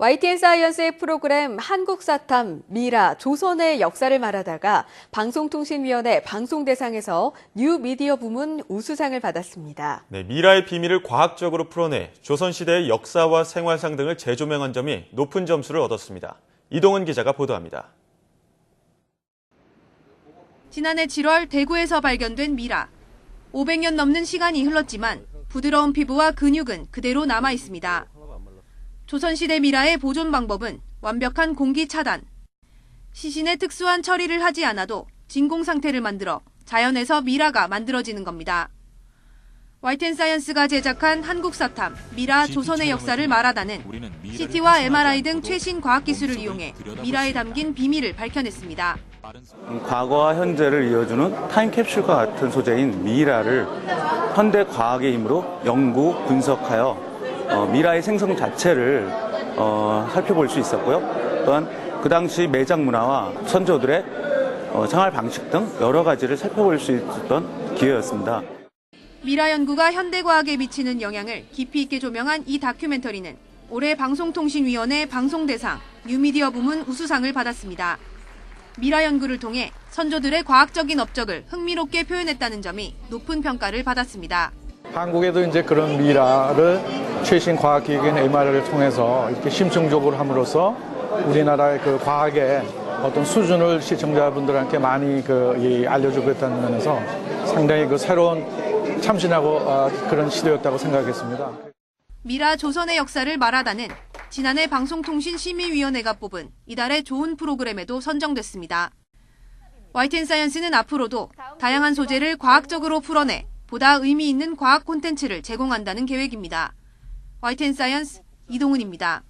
YTN 사이언스의 프로그램 한국사탐 미라 조선의 역사를 말하다가 방송통신위원회 방송대상에서 뉴미디어 부문 우수상을 받았습니다. 네, 미라의 비밀을 과학적으로 풀어내 조선시대의 역사와 생활상 등을 재조명한 점이 높은 점수를 얻었습니다. 이동은 기자가 보도합니다. 지난해 7월 대구에서 발견된 미라. 500년 넘는 시간이 흘렀지만 부드러운 피부와 근육은 그대로 남아 있습니다. 조선시대 미라의 보존 방법은 완벽한 공기 차단. 시신의 특수한 처리를 하지 않아도 진공 상태를 만들어 자연에서 미라가 만들어지는 겁니다. YTN 사이언스가 제작한 한국 사탐 미라 조선의 역사를 말하다는 CT와 MRI 등 최신 과학 기술을 이용해 미라에 담긴 비밀을 밝혀냈습니다. 과거와 현재를 이어주는 타임캡슐과 같은 소재인 미라를 현대 과학의 힘으로 연구, 분석하여 어, 미라의 생성 자체를 어, 살펴볼 수 있었고요. 또한 그 당시 매장 문화와 선조들의 어, 생활 방식 등 여러 가지를 살펴볼 수 있었던 기회였습니다. 미라 연구가 현대 과학에 미치는 영향을 깊이 있게 조명한 이 다큐멘터리는 올해 방송통신위원회 방송대상 뉴미디어 부문 우수상을 받았습니다. 미라 연구를 통해 선조들의 과학적인 업적을 흥미롭게 표현했다는 점이 높은 평가를 받았습니다. 한국에도 이제 그런 미라를 최신 과학기기인 MR을 통해서 이렇게 심층적으로 함으로써 우리나라의 그 과학의 어떤 수준을 시청자분들한테 많이 그 이 알려주고 있다는 면에서 상당히 그 새로운 참신하고 어, 그런 시도였다고 생각했습니다. 미라 조선의 역사를 말하다는 지난해 방송통신심의위원회가 뽑은 이달의 좋은 프로그램에도 선정됐습니다. YTN 사이언스는 앞으로도 다양한 소재를 과학적으로 풀어내 보다 의미 있는 과학 콘텐츠를 제공한다는 계획입니다. YTN 사이언스 이동훈입니다.